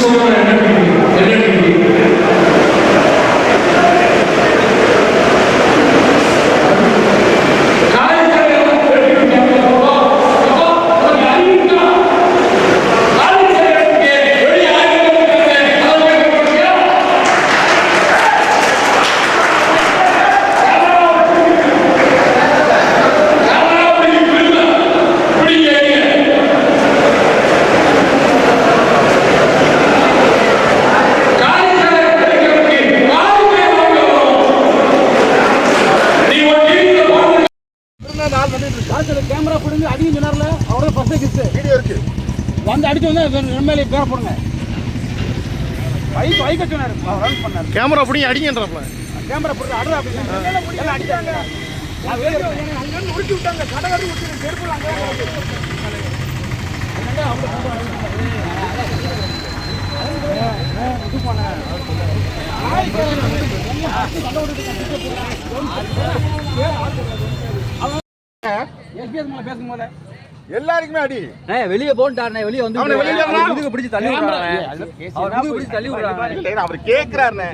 Sure, I ஒருத்தர் camera பிடிங்க அடிக்க சொன்னார்ல அவரோட ஃபர்ஸ்ட் கிஸ்ட் வீடியோ இருக்கு. வந்து அடிச்சு வந்து எம்எல்ஏ பேர போடுங்க. பைக் பைக்க சொன்னாரு ரன் பண்ணாரு. கேமரா பிடிங்க அடிங்கன்றப்ப கேமரா போட்டு அடுற அப்படி. அடிச்சாங்க அங்க இருந்து உருட்டி விட்டாங்க. கடை கடை உருட்டி செருப்புல அங்க இது பண்ண எஸ்பிஎஸ் மேல பேசும்போது எல்லாருக்குமே அடி. வெளியே போன்ட்டாருண்ணே வெளியே வந்து அவனை வெளியே முதுகு பிடிச்சு தள்ளி பிடிச்சு தள்ளி விடுறாங்க அவர் கேக்குறாருண்ணே.